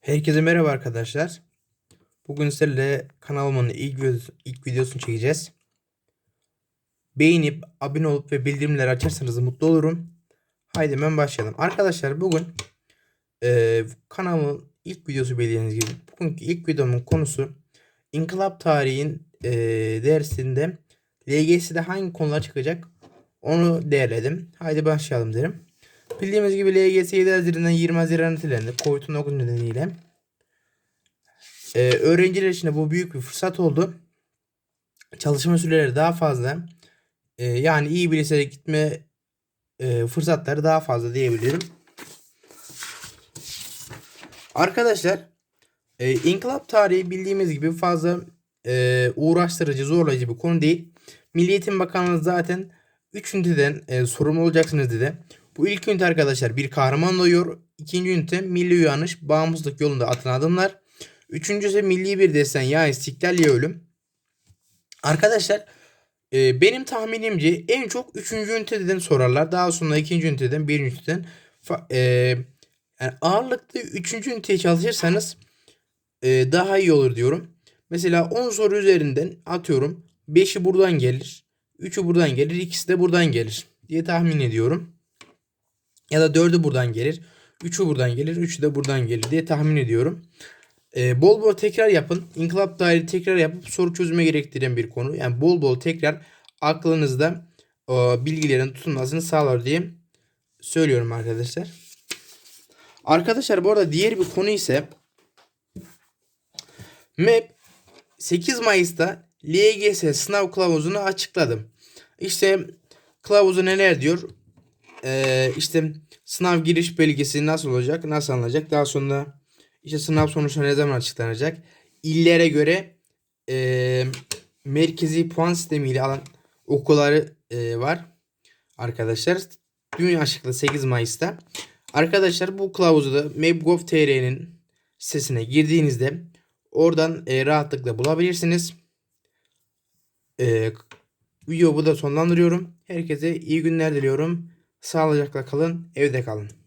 Herkese merhaba arkadaşlar. Bugün sizlerle kanalımın ilk, videosu, ilk videosunu çekeceğiz. Beğenip abone olup ve bildirimleri açarsanız mutlu olurum. Haydi hemen başlayalım. Arkadaşlar bugün e, kanalımın ilk videosu bildiğiniz gibi. Bugünkü ilk videomun konusu İnkılap tarihin e, dersinde LGS'de hangi konular çıkacak onu değerledim. Haydi başlayalım derim. Bildiğimiz gibi LGS 7 Haziran'dan 20 Haziran tarihlerde COVID-19 nedeniyle e, öğrenciler için de bu büyük bir fırsat oldu. Çalışma süreleri daha fazla. E, yani iyi bir liseye gitme e, fırsatları daha fazla diyebilirim. Arkadaşlar e, inkılap tarihi bildiğimiz gibi fazla e, uğraştırıcı, zorlayıcı bir konu değil. Milli Eğitim Bakanlığı zaten 3 üniteden e, sorumlu olacaksınız dedi. Bu ilk ünite arkadaşlar bir kahraman doğuyor. İkinci ünite milli uyanış, bağımsızlık yolunda atılan adımlar. Üçüncüsü milli bir desen ya istiklal ya ölüm. Arkadaşlar e, benim tahminimce en çok üçüncü üniteden sorarlar. Daha sonra ikinci üniteden, birinci üniteden. E, yani ağırlıklı üçüncü üniteye çalışırsanız e, daha iyi olur diyorum. Mesela 10 soru üzerinden atıyorum. 5'i buradan gelir. 3'ü buradan gelir. ikisi de buradan gelir diye tahmin ediyorum. Ya da 4'ü buradan gelir. 3'ü buradan gelir. 3'ü de buradan gelir diye tahmin ediyorum. Ee, bol bol tekrar yapın. İnkılap dairi tekrar yapıp soru çözüme gerektiren bir konu. Yani bol bol tekrar aklınızda o, bilgilerin tutulmasını sağlar diye söylüyorum arkadaşlar. Arkadaşlar bu arada diğer bir konu ise MEP 8 Mayıs'ta LGS sınav kılavuzunu açıkladım. İşte kılavuzu neler diyor? Ee, işte sınav giriş belgesi nasıl olacak, nasıl alınacak? Daha sonra işte sınav sonuçları ne zaman açıklanacak? İllere göre e, merkezi puan sistemiyle alan okulları e, var. Arkadaşlar dün açıkladı 8 Mayıs'ta. Arkadaşlar bu kılavuzu da map.gov.tr'nin sitesine girdiğinizde oradan e, rahatlıkla bulabilirsiniz. E, videomu da sonlandırıyorum. Herkese iyi günler diliyorum. Sağlıcakla kalın, evde kalın.